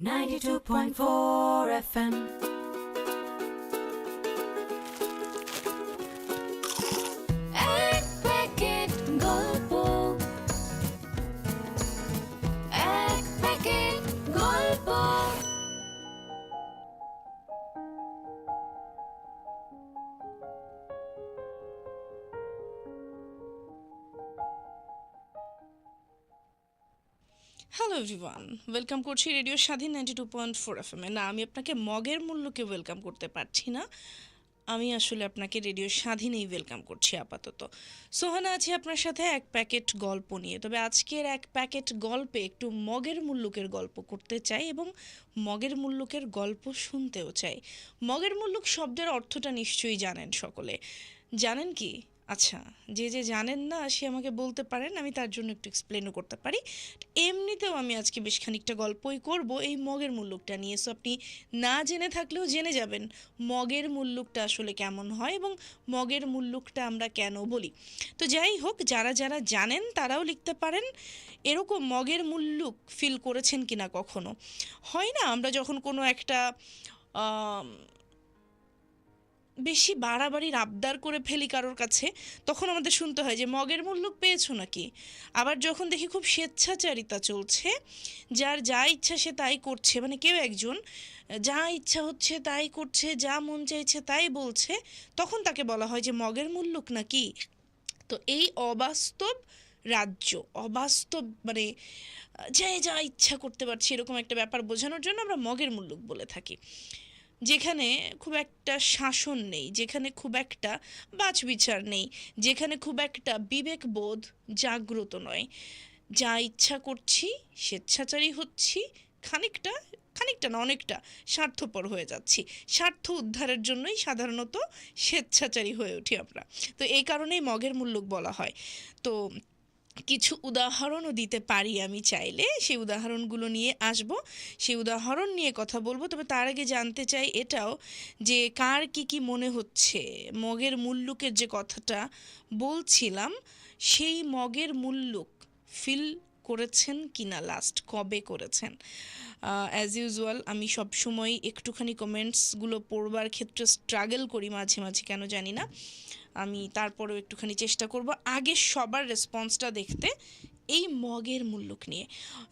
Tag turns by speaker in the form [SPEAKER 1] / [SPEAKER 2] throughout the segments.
[SPEAKER 1] 92.4 FM.
[SPEAKER 2] Hello everyone welcome করছি radio Swadhin ninety two point four F M না, আমি আপনাকে মগের মূল্যকে ওয়েলকাম করতে পারছি না। আমি আসলে আপনাকে রেডিও স্বাধীনেই ওয়েলকাম করছি আপাতত। সোহানা আছে আপনার সাথে এক প্যাকেট গল্প নিয়ে। তবে আজকের এক প্যাকেট গল্পে একটু মগের মুল্লুকের গল্প করতে চাই এবং মগের মুল্লুকের গল্প শুনতেও চাই। মগের মুল্লুক শব্দের অর্থটা নিশ্চয়ই জানেন সকলে। জানেন কি? আচ্ছা যে যে জানেন না, সে আমাকে বলতে পারেন, আমি তার জন্য একটু এক্সপ্লেনও করতে পারি। এমনিতেও আমি আজকে বেশ খানিকটা গল্পই করব এই মগের মুল্লুকটা নিয়ে। সো আপনি না জেনে থাকলেও জেনে যাবেন মগের মুল্লুকটা আসলে কেমন হয় এবং মগের মুল্লুকটা আমরা কেন বলি। তো যাই হোক, যারা যারা জানেন তারাও লিখতে পারেন, এরকম মগের মুল্লুক ফিল করেছেন কিনা কখনো। হয় না, আমরা যখন কোনো একটা বেশি বাড়াবাড়ির আবদার করে ফেলি কারোর কাছে, তখন আমাদের শুনতে হয় যে, মগের মূল্য পেয়েছ নাকি? আবার যখন দেখি খুব স্বেচ্ছাচারিতা চলছে, যার যা ইচ্ছা সে তাই করছে মানে কেউ একজন, যা ইচ্ছা হচ্ছে তাই করছে, যা মন চাইছে তাই বলছে, তখন তাকে বলা হয় যে, মগের মুল্লুক নাকি? তো এই অবাস্তব রাজ্য, অবাস্তব মানে যে যা ইচ্ছা করতে পারছি, এরকম একটা ব্যাপার বোঝানোর জন্য আমরা মগের মুল্লুক বলে থাকি। যেখানে খুব একটা শাসন নেই, যেখানে খুব একটা বাছবিচার নেই, যেখানে খুব একটা বিবেকবোধ জাগ্রত নয়। যা ইচ্ছা করছি, স্বেচ্ছাচারী হচ্ছি, খানিকটা খানিকটা না, অনেকটা স্বার্থপর হয়ে যাচ্ছি। স্বার্থ উদ্ধারের জন্যই সাধারণত স্বেচ্ছাচারী হয়ে উঠি আমরা। তো এই কারণেই মগের মুল্লুক বলা হয়। তো কিছু উদাহরণও দিতে পারি আমি চাইলে। সেই উদাহরণগুলো নিয়ে আসব। সেই উদাহরণ নিয়ে কথা বলব। তবে তার আগে জানতে চাই এটাও যে কার কি কি মনে হচ্ছে? মগের মুল্লুকের যে কথাটা বলছিলাম, সেই মগের মুল্লুক ফিল করেছেন কিনা লাস্ট কবে করেছেন? অ্যাজ ইউজুয়াল আমি সবসময় একটুখানি কমেন্টসগুলো পড়বার ক্ষেত্রে স্ট্রাগল করি মাঝে মাঝে, কেন জানি না। আমি তারপরেও একটুখানি চেষ্টা করব আগে সবার রেসপন্সটা দেখতে এই মগের মুল্লুক নিয়ে।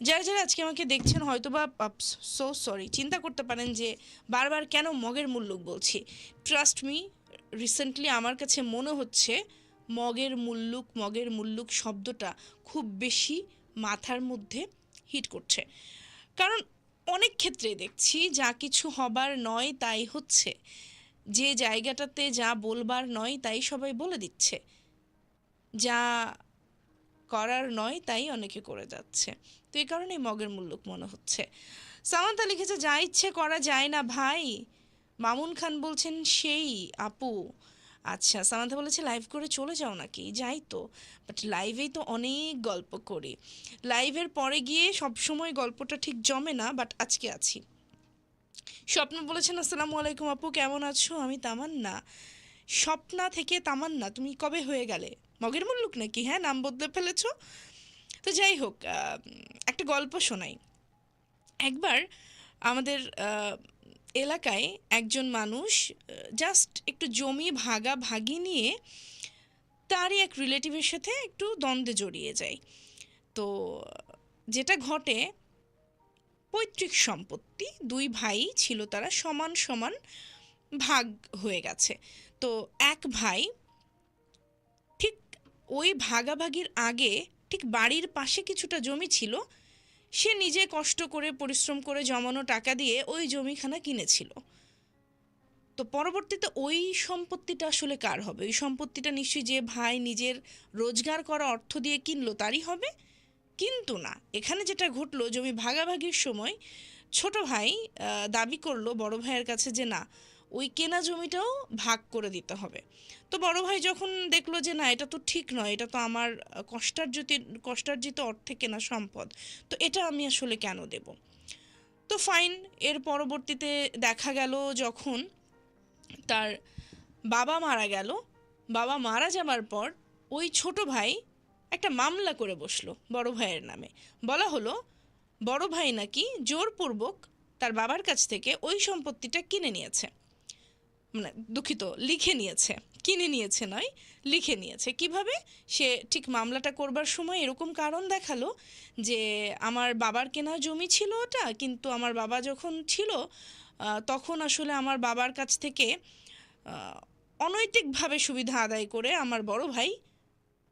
[SPEAKER 2] যারা যারা আজকে আমাকে দেখছেন হয়তো বা সো সরি চিন্তা করতে পারেন যে বারবার কেন মগের মুল্লুক বলছি। ট্রাস্ট মি রিসেন্টলি আমার কাছে মনে হচ্ছে মগের মুল্লুক মগের মুল্লুক শব্দটা খুব বেশি মাথার মধ্যে হিট করছে। কারণ অনেক ক্ষেত্রে দেখছি যা কিছু হবার নয় তাই হচ্ছে। যে জায়গাটাতে যা বলবার নয় তাই সবাই বলে দিচ্ছে। যা করার নয় তাই অনেকে করে যাচ্ছে। তো এই কারণেই মগের মুল্লুক মনে হচ্ছে। সামান্তা লিখেছে, যা ইচ্ছে করা যায় না ভাই। মামুন খান বলছেন, সেই, আপু। আচ্ছা সামান্তা বলেছে লাইভ করে চলে যাও নাকি? যাই তো। বাট লাইভেই তো অনেক গল্প করি। লাইভের পরে গিয়ে সবসময় গল্পটা ঠিক জমে না বাট আজকে আছি। স্বপ্ন বলেছেন, আসসালামু আলাইকুম আপু, কেমন আছো? আমি তামান্না। স্বপ্না থেকে তামান্না, তুমি কবে হয়ে গেলে? মগের মুল্লুক নাকি? হ্যাঁ নাম বদলে ফেলেছো? তো যাই হোক একটা গল্প শোনাই। একবার আমাদের এলাকায় একজন মানুষ জাস্ট একটু জমি ভাগা ভাগি নিয়ে তারই এক রিলেটিভের সাথে একটু দ্বন্দ্বে জড়িয়ে যায়। তো যেটা ঘটে, পৈতৃক সম্পত্তি, দুই ভাই ছিল তারা সমান সমান ভাগ হয়ে গেছে। তো এক ভাই ঠিক ওই ভাগাভাগির আগে ঠিক বাড়ির পাশে কিছুটা জমি ছিল সে নিজে কষ্ট করে, পরিশ্রম করে জমানো টাকা দিয়ে ওই জমিখানা কিনেছিল। তো পরবর্তীতে ওই সম্পত্তিটা আসলে কার হবে? ওই সম্পত্তিটা নিশ্চয়ই যে ভাই নিজের রোজগার করা অর্থ দিয়ে কিনলো তারই হবে? কিন্তু না। এখানে যেটা ঘটলো, জমি ভাগাভাগির সময় ছোট ভাই দাবি করল বড় ভাইয়ের কাছে যে না ওই কেনা জমিটাও ভাগ করে দিতে হবে। তো বড় ভাই যখন দেখল যে না, এটা তো ঠিক নয়, এটা তো আমার কষ্টার্জিত কষ্টার্জিত অর্থে কেনা সম্পদ, তো এটা আমি আসলে কেন দেব? তো ফাইন, এর পরবর্তীতে দেখা গেল যখন তার বাবা মারা গেল, বাবা মারা যাবার পর ওই ছোট ভাই একটা মামলা করে বসল বড় ভাইয়ের নামে। বলা হলো, বড় ভাই নাকি জোরপূর্বক তার বাবার কাছ থেকে ওই সম্পত্তিটা কিনে নিয়েছে। মানে দুঃখিত, লিখে নিয়েছে। কিনে নিয়েছে নয়, লিখে নিয়েছে। কীভাবে? সে ঠিক মামলাটা করবার সময় এরকম কারণ দেখাল যে আমার বাবার কেনা জমি ছিল ওটা, কিন্তু আমার বাবা যখন ছিল তখন আসলে আমার বাবার কাছ থেকে অনৈতিকভাবে সুবিধা আদায় করে আমার বড় ভাই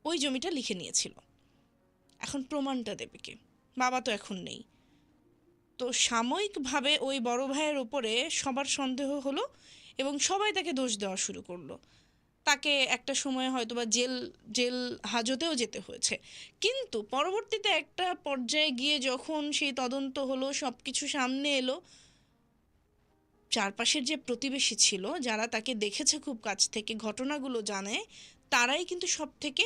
[SPEAKER 2] ওই জমিটা লিখে নিয়েছিল। এখন প্রমাণটা দেবে কে? বাবা তো এখন নেই। তো সাময়িকভাবে ওই বড় ভাইয়ের ওপরে সবার সন্দেহ হলো এবং সবাই তাকে দোষ দেওয়া শুরু করল। তাকে একটা সময়ে হয়তো বা জেল জেল হাজতেও যেতে হয়েছে। কিন্তু পরবর্তীতে একটা পর্যায়ে গিয়ে যখন সেই তদন্ত হলো সব কিছু সামনে এলো, চারপাশের যে প্রতিবেশী ছিল, যারা তাকে দেখেছে খুব কাছ থেকে, ঘটনাগুলো জানে, তারাই কিন্তু সব থেকে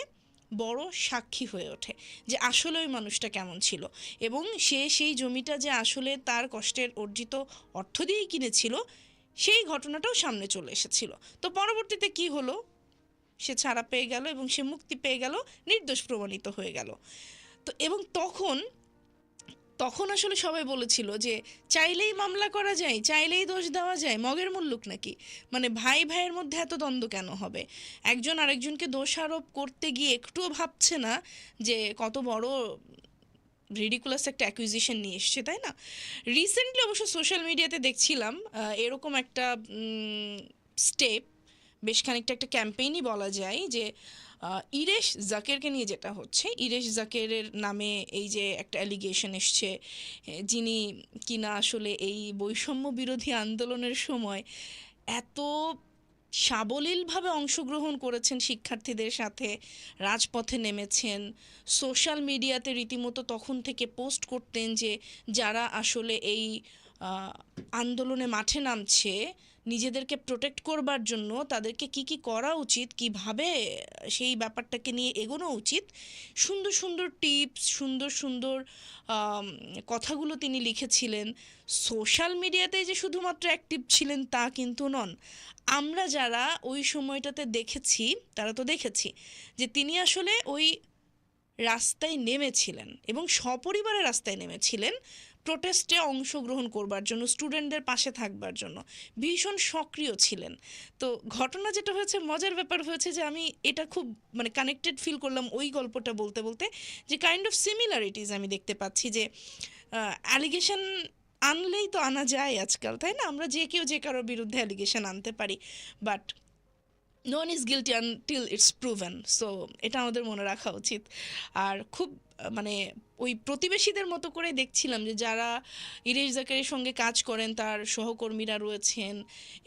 [SPEAKER 2] বড় সাক্ষী হয়ে ওঠে যে আসলে ওই মানুষটা কেমন ছিল। এবং সে সেই জমিটা যে আসলে তার কষ্টের অর্জিত অর্থ দিয়েই কিনেছিল সেই ঘটনাটাও সামনে চলে এসেছিল। তো পরবর্তীতে কি হলো? সে ছাড়া পেয়ে গেল এবং সে মুক্তি পেয়ে গেল, নির্দোষ প্রমাণিত হয়ে গেল। তো এবং তখন তখন আসলে সবাই বলেছিল যে, চাইলেই মামলা করা যায়, চাইলেই দোষ দেওয়া যায়, মগের মুল্লুক নাকি? মানে ভাই ভাইয়ের মধ্যে এত দ্বন্দ্ব কেন হবে? একজন আরেকজনকে দোষারোপ করতে গিয়ে একটুও ভাবছে না যে, কত বড় রিডিকুলাস একটা অ্যাকুইজিশন নিয়ে এসছে, তাই না? রিসেন্টলি অবশ্য সোশ্যাল মিডিয়াতে দেখছিলাম এরকম একটা স্টেপ বেশ খানিকটা একটা ক্যাম্পেইনই বলা যায় যে ইরেশ জাকেরকে নিয়ে যেটা হচ্ছে, ইরেশ জাকেরের নামে এই যে একটা অ্যালিগেশন এসছে যিনি কিনা আসলে এই বৈষম্য বিরোধী আন্দোলনের সময় এত সাবলীলভাবে অংশগ্রহণ করেছেন শিক্ষার্থীদের সাথে, রাজপথে নেমেছেন। সোশ্যাল মিডিয়াতে রীতিমতো তখন থেকে পোস্ট করতেন যে, যারা আসলে এই আন্দোলনে মাঠে নামছে, নিজেদেরকে প্রোটেক্ট করবার জন্য তাদেরকে কি কি করা উচিত, কীভাবে সেই ব্যাপারটাকে নিয়ে এগোনো উচিত, সুন্দর সুন্দর টিপস সুন্দর সুন্দর কথাগুলো তিনি লিখেছিলেন। সোশ্যাল মিডিয়াতে যে শুধুমাত্র অ্যাক্টিভ ছিলেন তা কিন্তু নন আমরা যারা ওই সময়টাতে দেখেছি, তারা তো দেখেছি যে তিনি আসলে ওই রাস্তায় নেমেছিলেন এবং সপরিবারে রাস্তায় নেমেছিলেন প্রোটেস্টে অংশগ্রহণ করবার জন্য স্টুডেন্টদের পাশে থাকবার জন্য। ভীষণ সক্রিয় ছিলেন। তো ঘটনা যেটা হয়েছে, মজার ব্যাপার হয়েছে যে আমি এটা খুব মানে কানেক্টেড ফিল করলাম ওই গল্পটা বলতে বলতে যে কাইন্ড অফ সিমিলারিটিস আমি দেখতে পাচ্ছি যে অ্যালিগেশন আনলেই তো আনা যায় আজকাল, তাই না? আমরা যে কেউ যে কারোর বিরুদ্ধে অ্যালিগেশন আনতে পারি। But no one is guilty until it's proven so এটা আমাদের মনে রাখা উচিত। আর খুব মানে ওই প্রতিবেশীদের মতো করে দেখছিলাম যে, যারা ইরেশ জাকারের সঙ্গে কাজ করেন, তার সহকর্মীরা রয়েছেন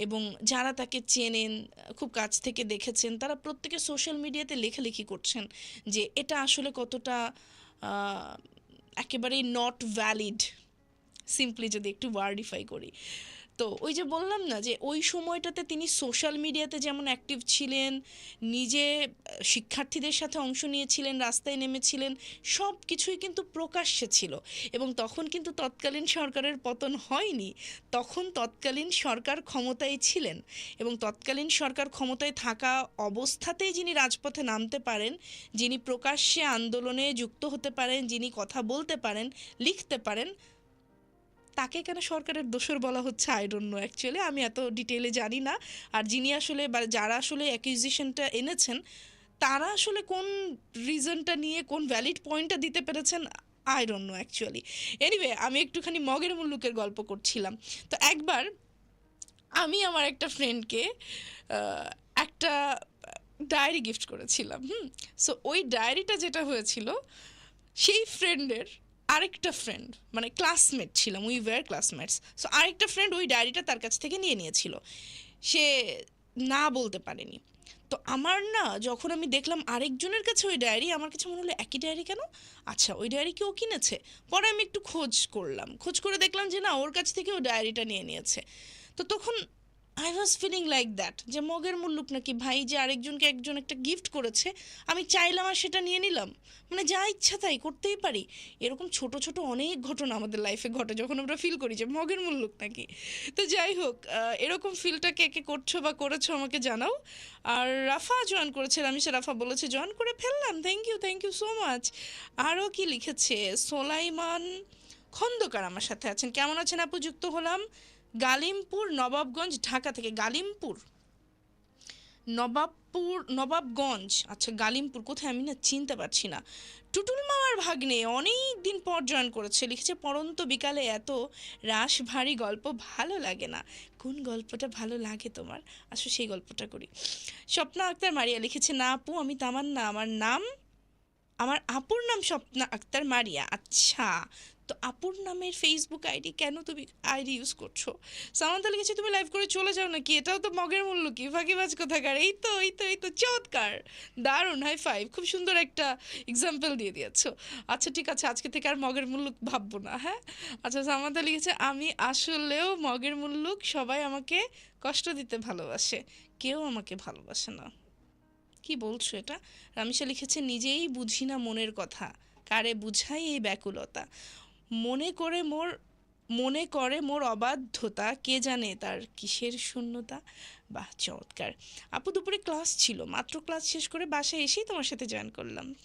[SPEAKER 2] এবং যারা তাকে চেনেন, খুব কাছ থেকে দেখেছেন, তারা প্রত্যেকে সোশ্যাল মিডিয়াতে লেখালেখি করছেন যে, এটা আসলে কতটা একেবারেই নট ভ্যালিড সিম্পলি যদি একটু ওয়ার্ডিফাই করি। তো ওই যে বললাম না যে ওই সময়টাতে তিনি সোশ্যাল মিডিয়াতে যেমন অ্যাক্টিভ ছিলেন, নিজে শিক্ষার্থীদের সাথে অংশ নিয়েছিলেন, রাস্তায় নেমেছিলেন, সব কিছুই কিন্তু প্রকাশ্যে ছিল। এবং তখন কিন্তু তৎকালীন সরকারের পতন হয়নি। তখন তৎকালীন সরকার ক্ষমতায় ছিলেন এবং তৎকালীন সরকার ক্ষমতায় থাকা অবস্থাতেই যিনি রাজপথে নামতে পারেন, যিনি প্রকাশ্যে আন্দোলনে যুক্ত হতে পারেন, যিনি কথা বলতে পারেন, লিখতে পারেন তাকে কেন সরকারের দোষর বলা হচ্ছে আই ডোন্ট নো অ্যাকচুয়ালি আমি এত ডিটেলে জানি না। আর যিনি আসলে বা যারা আসলে অ্যাকুইজিশনটা এনেছেন, তারা আসলে কোন রিজনটা নিয়ে কোন ভ্যালিড পয়েন্টটা দিতে পেরেছেন I don't know actually anyway আমি একটুখানি মগের মুল্লুকের গল্প করছিলাম। তো একবার আমি আমার একটা ফ্রেন্ডকে একটা ডায়েরি গিফট করেছিলাম, হুম? সো ওই ডায়েরিটা যেটা হয়েছিল, সেই ফ্রেন্ডের আরেকটা ফ্রেন্ড মানে ক্লাসমেট ছিলাম উই ওয়ার ক্লাসমেটস সো আরেকটা ফ্রেন্ড ওই ডায়েরিটা তার কাছ থেকে নিয়ে নিয়েছিল। সে না বলতে পারেনি। তো আমার না, যখন আমি দেখলাম আরেকজনের কাছে ওই ডায়েরি আমার কাছে মনে হলো, একই ডায়েরি কেন? আচ্ছা ওই ডায়েরি কি ও কিনেছে? পরে আমি একটু খোঁজ করলাম। খোঁজ করে দেখলাম যে না, ওর কাছ থেকে ও ডায়েরিটা নিয়ে নিয়েছে। তো তখন I was feeling like that যে মগের মুল্লুক নাকি ভাই, যে আরেকজনকে একজন একটা গিফট করেছে, আমি চাইলাম আর সেটা নিয়ে নিলাম। মানে যা ইচ্ছা তাই করতেই পারি। এরকম ছোট ছোট অনেক ঘটনা আমাদের লাইফে ঘটে, যখন আমরা ফিল করি যে মগের মুল্লুক নাকি। তো যাই হোক এরকম ফিলটা কে কে করছ বা করেছ আমাকে জানাও। আর রাফা জয়েন করেছে রামিসা রাফা বলেছে জয়েন করে ফেললাম thank you thank you so much আরও কি লিখেছে? সোলাইমান খন্দকার আমার সাথে আছেন। কেমন আছেন আপু? যুক্ত হলাম। গালিমপুর, নবাবগঞ্জ, ঢাকা থেকে গালিমপুর। নবাবপুর, নবাবগঞ্জ আচ্ছা গালিমপুর, কোথায় আমি না চিনতে পারছি না। টুটুল মামার ভাগ্নে অনেক দিন পর জয়েন করেছে, লিখেছে, পরন্ত বিকালে এত রাস ভারী গল্প ভালো লাগে না। কোন গল্পটা ভালো লাগে তোমার? আসো সেই গল্পটা করি। স্বপ্না আক্তার মারিয়া লিখেছে, না আপু, আমি তামান্না, আমার নাম, আমার আপুর নাম স্বপ্না আক্তার মারিয়া। আচ্ছা তো আপুর নামের ফেসবুক আইডি কেন তুমি আইডি ইউজ করছ? সামান্তা লিখেছে তুমি লাইভ করে চলে যাও নাকি? এটাও তো মগের মূল্য কি? ফাঁকিবাজ কোথাকার? এই তো এই তো এই তো, চমৎকার! দারুণ হাই ফাইভ খুব সুন্দর একটা এক্সাম্পল দিয়ে দিয়েছ। আচ্ছা ঠিক আছে, আজকে থেকে আর মগের মুল্লুক ভাববো না হ্যাঁ? আচ্ছা সামান্তা লিখেছে, আমি আসলেও মগের মুল্লুক সবাই আমাকে কষ্ট দিতে ভালোবাসে, কেউ আমাকে ভালোবাসে না। কি বলছো এটা? রামিসা লিখেছে, নিজেই বুঝি না মনের কথা। কারে বুঝাই এই ব্যাকুলতা? মনে করে মোর, মনে করে মোর অবাধ্যতা, কে জানে তার কিসের শূন্যতা? বাহ, চমৎকার। আপু, দুপুরে ক্লাস ছিল, মাত্র ক্লাস শেষ করে বাসায় এসেই তোমার সাথে জয়েন করলাম।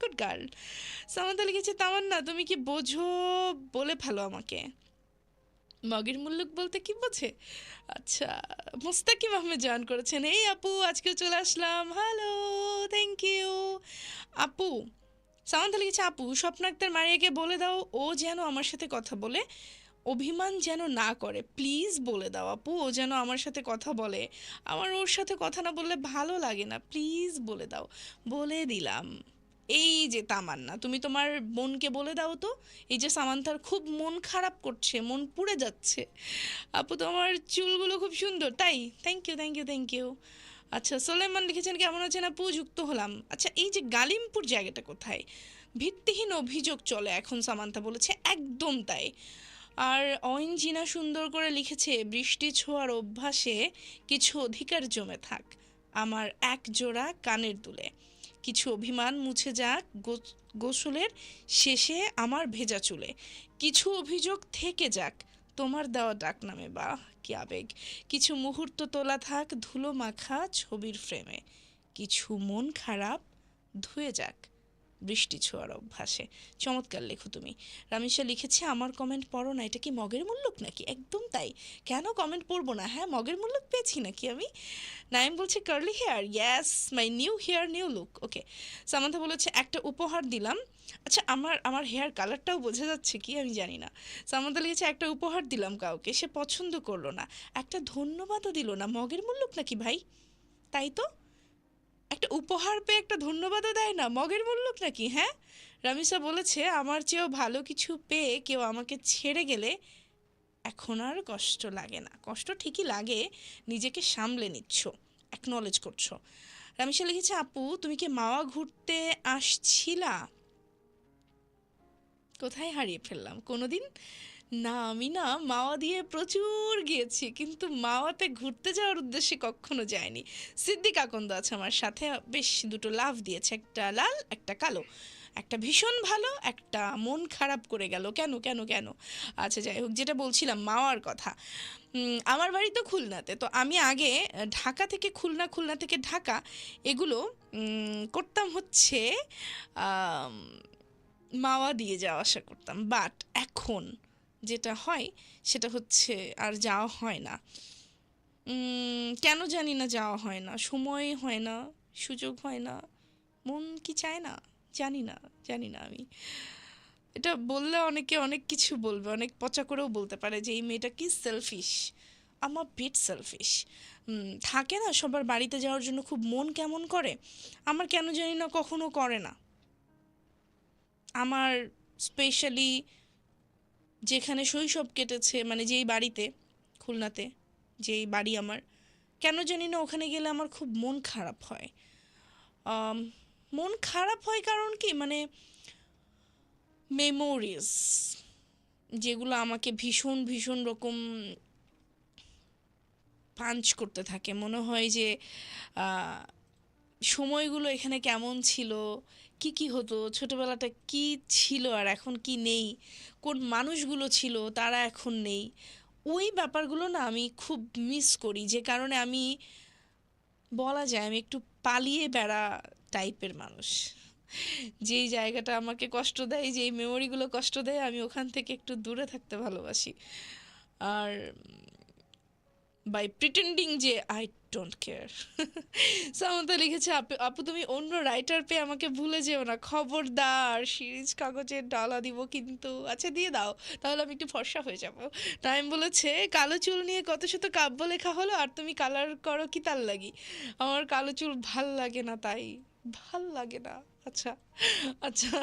[SPEAKER 2] গুড গার্ল সামান্তা লিখেছে, তামান্না, তুমি কি বোঝো বলে ভালো আমাকে? মগের মুল্লুক বলতে কি বোঝে? আচ্ছা মুস্তাকিম আহমেদ জয়েন করেছেন। এই আপু আজকে চলে আসলাম। হ্যালো থ্যাংক ইউ আপু সামান্তা লিখেছে আপু, স্বপ্ন আক্তার মারিয়াকে বলে দাও, ও যেন আমার সাথে কথা বলে, অভিমান যেন না করে। প্লিজ বলে দাও আপু, ও যেন আমার সাথে কথা বলে। আমার ওর সাথে কথা না বললে ভালো লাগে না, প্লিজ বলে দাও। বলে দিলাম। এই যে তামান্না, তুমি তোমার বোনকে বলে দাও তো, এই যে সামান্তার খুব মন খারাপ করছে, মন পুড়ে যাচ্ছে। আপু, তোমার চুলগুলো খুব সুন্দর, তাই? Thank you thank you thank you আচ্ছা সোলেমান লিখেছেন কেমন আছেন আপু যুক্ত হলাম। আচ্ছা এই যে গালিমপুর জায়গাটা কোথায়? ভিত্তিহীন অভিযোগ চলে এখন সামান্তা বলেছে, একদম তাই। আর অইনজিনা সুন্দর করে লিখেছে, বৃষ্টি ছোঁয়ার অভ্যাসে কিছু অধিকার জমে থাক, আমার এক জোড়া কানের দুলে। কিছু অভিমান মুছে যাক গোসলের শেষে আমার ভেজা চুলে। কিছু অভিযোগ থেকে যাক তোমার দেওয়া ডাক নামে বা কি আবেগ? কিছু মুহূর্ত তোলা থাক, ধুলো মাখা ছবির ফ্রেমে কিছু মন খারাপ, ধুয়ে যাক। বৃষ্টি ছোঁয়ার অভ্যাসে। চমৎকার লেখো তুমি। রামিশা লিখেছে, আমার কমেন্ট পড়ো না, এটা কি মগের মূল্যক নাকি? একদম তাই। কেন কমেন্ট পড়ব না? হ্যাঁ মগের মূল্যক পেয়েছি নাকি আমি? নাইম বলছে curly hair yes my new hair new look okay Samantha বলেছে, একটা উপহার দিলাম। আচ্ছা আমার আমার হেয়ার কালারটাও বোঝা যাচ্ছে কি? আমি জানি না। সামান্থা লিখেছে, একটা উপহার দিলাম কাউকে, সে পছন্দ করল না। একটা ধন্যবাদও দিল না। মগের মূল্যক নাকি ভাই? তাই তো? একটা উপহার পেয়ে একটা ধন্যবাদও দেয় না? মগের মূল্যক নাকি হ্যাঁ? রামিসা বলেছে, আমার চেয়েও ভালো কিছু পেয়ে কেউ আমাকে ছেড়ে গেলে এখন আর কষ্ট লাগে না। কষ্ট ঠিকই লাগে, নিজেকে সামলে নিচ্ছ অ্যাকনলেজ করছ। রামিসা লিখেছে, আপু, তুমি কি মাওয়া ঘুরতে আসছিলা? কোথায় হারিয়ে ফেললাম? কোনোদিন না, আমি না মাওয়া দিয়ে প্রচুর গিয়েছি, কিন্তু মাওয়াতে ঘুরতে যাওয়ার উদ্দেশ্যে কখনো যায়নি সিদ্দিক আকন্দ আছে আমার সাথে, বেশ দুটো লাভ দিয়েছে, একটা লাল, একটা কালো। একটা ভীষণ ভালো, একটা মন খারাপ করে গেল, কেন কেন কেন? আচ্ছা যাই হোক, যেটা বলছিলাম, মাওয়ার কথা। আমার বাড়ি তো খুলনাতে, তো আমি আগে ঢাকা থেকে খুলনা খুলনা থেকে ঢাকা, এগুলো করতাম হচ্ছে মাওয়া দিয়ে যাওয়া আসা করতাম। বাট এখন যেটা হয়, সেটা হচ্ছে আর যাওয়া হয় না। কেন জানি না যাওয়া হয় না, সময় হয় না, সুযোগ হয় না, মন কি চায় না? জানি না জানি না আমি। এটা বললে অনেকে অনেক কিছু বলবে, অনেক পচা করেও বলতে পারে যে এই মেয়েটা কি সেলফিশ আমার বিট সেলফিশ থাকে না সবার বাড়িতে যাওয়ার জন্য খুব মন কেমন করে? আমার কেন জানি না কখনো করে না। আমার স্পেশালি যেখানে শৈশব কেটেছে মানে যেই বাড়িতে, খুলনাতে, যেই বাড়ি আমার, কেন জানি না ওখানে গেলে আমার খুব মন খারাপ হয়। মন খারাপ হয় কারণ কি? মানে মেমোরিজ যেগুলো আমাকে ভীষণ ভীষণ রকম পাঞ্চ করতে থাকে। মনে হয় যে সময়গুলো এখানে কেমন ছিল? কি কি হতো? ছোটবেলাটা কি ছিল আর এখন কি নেই? কোন মানুষগুলো ছিল তারা এখন নেই? ওই ব্যাপারগুলো না আমি খুব মিস করি। যে কারণে আমি, বলা যায় আমি একটু পালিয়ে বেড়া টাইপের মানুষ। যেই জায়গাটা আমাকে কষ্ট দেয়, যেই মেমোরিগুলো কষ্ট দেয়, আমি ওখান থেকে একটু দূরে থাকতে ভালোবাসি। আর বাই প্রিটেন্ডিং যে আই ডোন্ট কেয়ার সামন্তা লিখেছে, আপু তুমি অন্য রাইটার পেয়ে আমাকে ভুলে যেও না। খবরদার, সিরিজ কাগজের ডালা দিব কিন্তু। আচ্ছা দিয়ে দাও, তাহলে আমি একটু ফর্সা হয়ে যাব। টাইম বলেছে, কালো চুল নিয়ে কত শত কাব্য লেখা হলো আর তুমি কালার করো কি তার লাগি? আমার কালো চুল ভালো লাগে না তাই, ভালো লাগে না। আচ্ছা আচ্ছা।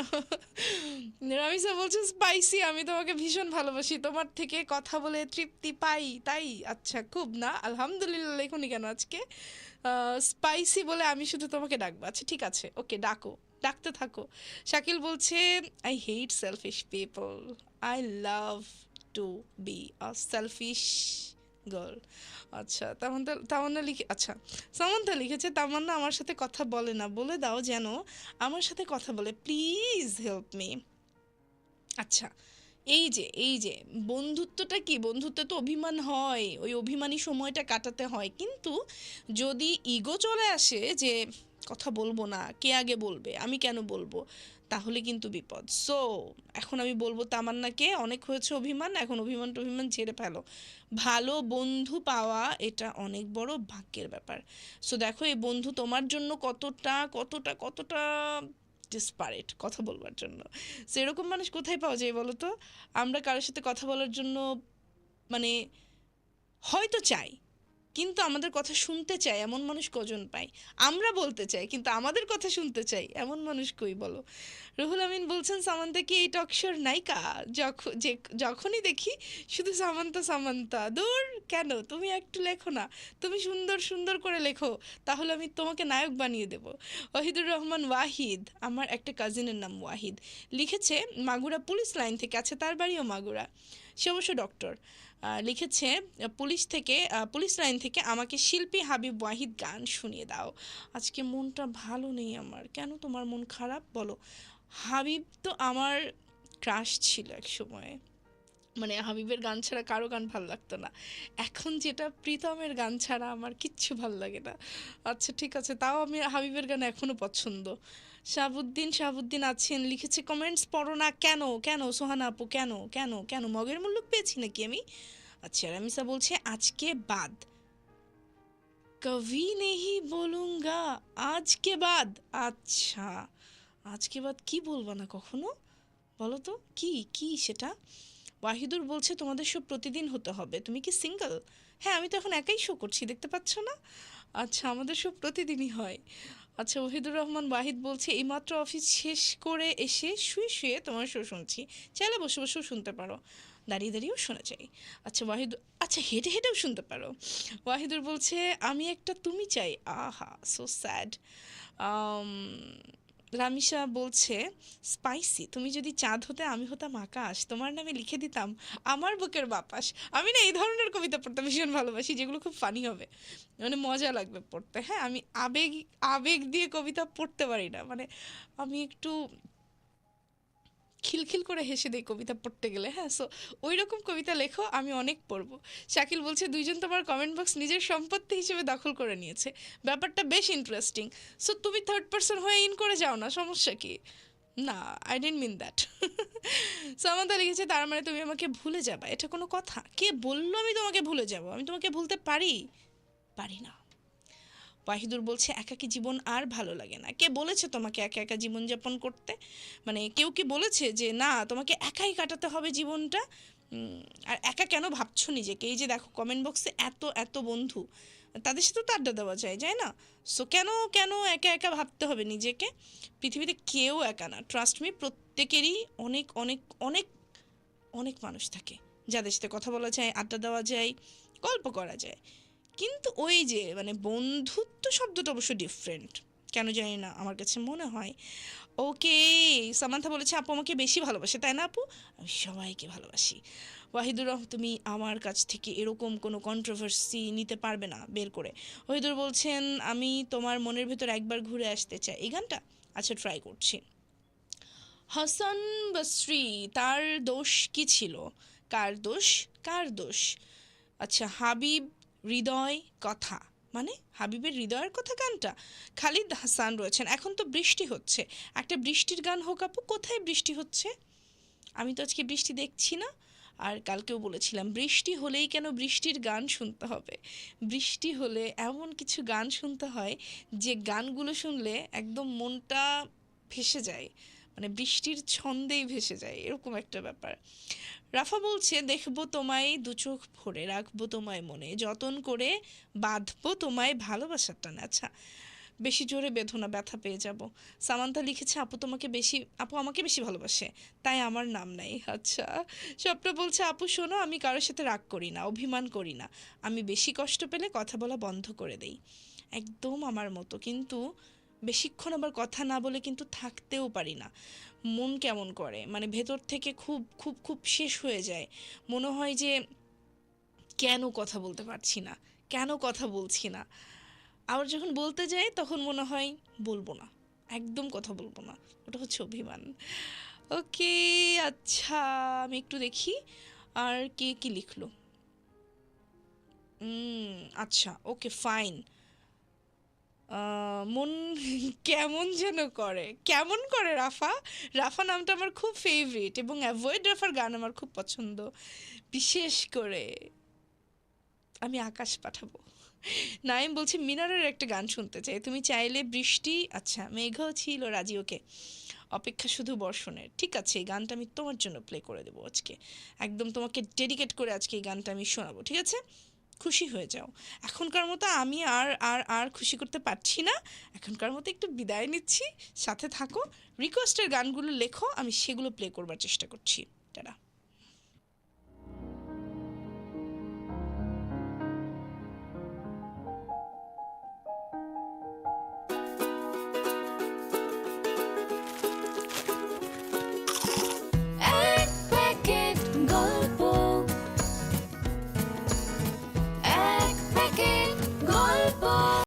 [SPEAKER 2] রামিসা বলছে স্পাইসি আমি তোমাকে ভীষণ ভালোবাসি। তোমার থেকে কথা বলে তৃপ্তি পাই, তাই? আচ্ছা খুব না? আলহামদুলিল্লাহ, লেখুনি কেন আজকে? স্পাইসি বলে আমি শুধু তোমাকে ডাকবো। আচ্ছা ঠিক আছে, ওকে, ডাকো, ডাকতে থাকো। শাকিল বলছে I hate selfish people I love to be a selfish girl আচ্ছা তামান্না তামান্না লিখে আচ্ছা সামান্তা লিখেছে, তামান্না আমার সাথে কথা বলে না, বলে দাও যেন আমার সাথে কথা বলে। প্লিজ হেল্প মি আচ্ছা এই যে এই যে, বন্ধুত্বটা কি? বন্ধুত্বে তো অভিমান হয়, ওই অভিমানী সময়টা কাটাতে হয়। কিন্তু যদি ইগো চলে আসে যে, কথা বলব না, কে আগে বলবে? আমি কেন বলব? তাহলে কিন্তু বিপদ। সো এখন আমি বলব তামান্নাকে, অনেক হয়েছে অভিমান, এখন অভিমান টভিমান ছেড়ে ফেলো। ভালো বন্ধু পাওয়া এটা অনেক বড় ভাগ্যের ব্যাপার। সো দেখো এই বন্ধু তোমার জন্য কতটা কতটা কতটা ডিসপারেট কথা বলবার জন্য। সেরকম মানুষ কোথায় পাওয়া যায় বলো তো? আমরা কারোর সাথে কথা বলার জন্য মানে হয়তো চাই কিন্তু আমাদের কথা শুনতে চাই এমন মানুষ কজন পাই? আমরা বলতে চাই, কিন্তু আমাদের কথা শুনতে চাই এমন মানুষ কই বলো? রুহুল আমিন বলছেন, সামান্তা কি এই টকশোর নায়িকা? যখন যে, যখনই দেখি শুধু সামান্তা সামান্তা। দূর, কেন? তুমি একটু লেখো না। তুমি সুন্দর সুন্দর করে লেখো, তাহলে আমি তোমাকে নায়ক বানিয়ে দেব। ওয়াহিদুর রহমান ওয়াহিদ, আমার একটা কাজিনের নাম ওয়াহিদ, লিখেছে, মাগুরা পুলিশ লাইন থেকে আছে, তার বাড়িও মাগুরা। সে অবশ্য ডক্টর লিখেছে, পুলিশ থেকে পুলিশ লাইন থেকে আমাকে শিল্পী হাবিব ওয়াহিদ গান শুনিয়ে দাও। আজকে মনটা ভালো নেই আমার। কেন তোমার মন খারাপ? বলো। হাবিব তো আমার ক্রাশ ছিল এক সময় মানে হাবিবের গান ছাড়া কারও গান ভালো লাগতো না। এখন যেটা প্রীতমের গান ছাড়া আমার কিচ্ছু ভালো লাগে না। আচ্ছা ঠিক আছে, তাও আমি হাবিবের গান এখনও পছন্দ। শাহাবুদ্দিন শাহাবুদ্দিন আছেন, লিখেছে কমেন্টস পড়ো না, কেন কেন, সোহানা আপু, কেন কেন কেন, মগের মূল্য পেয়েছি নাকি আমি? আচ্ছা রামিসা বলছে, আজকে বাদ। কভি নেহি বলুঙ্গা, আজকে বাদ। আচ্ছা আজকে বাদ কি বলবা না কখনো? বলো তো, কি কি সেটা? ওয়াহিদুর বলছে, তোমাদের সব প্রতিদিন হতে হবে। তুমি কি সিঙ্গেল হ্যাঁ আমি তো এখন একাই শো করছি, দেখতে পাচ্ছ না? আচ্ছা আমাদের সব প্রতিদিনই হয়। আচ্ছা ওহিদুর রহমান, ওয়াহিদ বলছে, এইমাত্র অফিস শেষ করে এসে শুয়ে শুয়ে তোমার শো শুনছি। চাইলে বসে বসেও শুনতে পারো। দাঁড়িয়ে, দাঁড়িয়েও শোনা যায়। আচ্ছা ওয়াহিদ আচ্ছা হেঁটে, হেঁটেও শুনতে পারো। ওয়াহিদুর বলছে, আমি একটা তুমি চাই। আহা সো স্যাড রামিশা বলছে, স্পাইসি, তুমি যদি চাঁদ হতে আমি হতাম আকাশ, তোমার নামে লিখে দিতাম, আমার বুকের বাপাস আমি না এই ধরনের কবিতা পড়তে ভীষণ ভালোবাসি, যেগুলো খুব ফানি হবে। মানে মজা লাগবে পড়তে। হ্যাঁ আমি আবেগ আবেগ দিয়ে কবিতা পড়তে পারি না। মানে আমি একটু খিলখিল করে হেসে দেই কবিতা পড়তে গেলে হ্যাঁ? সো ওই রকম কবিতা লেখো, আমি অনেক পড়ব। শাকিল বলছে, দুইজন তোমার কমেন্ট বক্স নিজের সম্পত্তি হিসেবে দখল করে নিয়েছে। ব্যাপারটা বেশ ইন্টারেস্টিং সো তুমি থার্ড পার্সন হয়ে ইন করে যাও না, সমস্যা কি? না I don't mean that Samantha লিখেছে, তার মানে তুমি আমাকে ভুলে যাবা, এটা কোনো কথা। কে বলল আমি তোমাকে ভুলে যাব? আমি তোমাকে ভুলতে পারি? পারি না। ওয়াহিদুর বলছে, একাকী জীবন আর ভালো লাগে না। কে বলেছে তোমাকে একা একা জীবনযাপন করতে? মানে কেউ কি বলেছে যে, না, তোমাকে একাই কাটাতে হবে জীবনটা? আর একা কেন ভাবছ নিজেকে? এই যে দেখো কমেন্ট বক্সে এত এত বন্ধু। তাদের সাথে তো আড্ডা দেওয়া যায় যায় না? সো কেন কেন একা একা ভাবতে হবে নিজেকে? পৃথিবীতে কেউ একা না। ট্রাস্ট মি প্রত্যেকেরই অনেক অনেক অনেক অনেক মানুষ থাকে। যাদের সাথে কথা বলা যায়, আড্ডা দেওয়া যায়, গল্প করা যায়। কিন্তু ওই যে মানে বন্ধুত্ব শব্দটা অবশ্য ডিফারেন্ট কেন জানি না, আমার কাছে মনে হয়। ওকে, সামান্থা বলেছে, আপু আমাকে বেশি ভালোবাসে, তাই না আপু? আমি সবাইকে ভালোবাসি। ওয়াহিদুর রহমান, তুমি আমার কাছ থেকে এরকম কোনো কন্ট্রোভার্সি নিতে পারবে না, বের করে। ওয়াহিদুর বলছেন, আমি তোমার মনের ভেতর একবার ঘুরে আসতে চাই। এই গানটা আচ্ছা ট্রাই করছি। হাসান বসরি, তার দোষ কি ছিল? কার দোষ? কার দোষ? আচ্ছা হাবিব হৃদয় কথা মানে হাবিবের হৃদয়ের কথা গানটা। খালিদ হাসান রয়েছেন। এখন তো বৃষ্টি হচ্ছে। একটা বৃষ্টির গান হোক আপু, কোথায় বৃষ্টি হচ্ছে? আমি তো আজকে বৃষ্টি দেখছি না। আর কালকেও বলেছিলাম, বৃষ্টি হলেই কেন বৃষ্টির গান শুনতে হবে? বৃষ্টি হলে এমন কিছু গান শুনতে হয়, যে গানগুলো শুনলে একদম মনটা ভেসে যায়। মানে বৃষ্টির ছন্দেই ভেসে যায়, এরকম একটা ব্যাপার। রাফা বলছে, দেখব তোমায় দু চোখ ভরে, রাখব তোমায় মনে, যতন করে বাঁধবো তোমায় ভালোবাসার টানে। আচ্ছা বেশি জোরে বেঁধো না, ব্যথা পেয়ে যাব। সামান্তা লিখেছে, আপু তোমাকে বেশি, আপু আমাকে বেশি ভালোবাসে, তাই আমার নাম নাই। আচ্ছা স্বপ্ন বলছে, আপু শোনো, আমি কারোর সাথে রাগ করি না, অভিমান করি না। আমি বেশি কষ্ট পেলে কথা বলা বন্ধ করে দেই। একদম আমার মতো, কিন্তু বেশিক্ষণ আবার কথা না বলে কিন্তু থাকতেও পারি না। মন কেমন করে? মানে ভেতর থেকে খুব খুব খুব শেষ হয়ে যায়। মনে হয় যে কেন কথা বলতে পারছি না? কেন কথা বলছি না? আবার যখন বলতে যাই, তখন মনে হয় বলব না। একদম কথা বলব না। ওটা হচ্ছে অভিমান। ওকে আচ্ছা আমি একটু দেখি। আর কে কি লিখলো? আচ্ছা ওকে, ফাইন। মন কেমন যেন করে। কেমন করে, রাফা? রাফা নামটা আমার খুব ফেভারিট এবং অ্যাভয়েড রাফার গান আমার খুব পছন্দ। বিশেষ করে আমি আকাশ পাঠাবো। নাইম বলছে, মিনারের একটা গান শুনতে চাই। তুমি চাইলে বৃষ্টি আচ্ছা মেঘও ছিল রাজি, ওকে। অপেক্ষা শুধু বর্ষণের। ঠিক আছে, এই গানটা আমি তোমার জন্য প্লে করে দেবো আজকে। একদম তোমাকে ডেডিকেট করে আজকে এই গানটা আমি শোনাবো, ঠিক আছে? খুশি হয়ে যাও। এখনকার মতো আমি আর আর আর খুশি করতে পারছি না। এখনকার মতো একটু বিদায় নিচ্ছি। সাথে থাকো। রিকোয়েস্টের গানগুলো লেখো। আমি সেগুলো প্লে করবার চেষ্টা করছি। টাটা।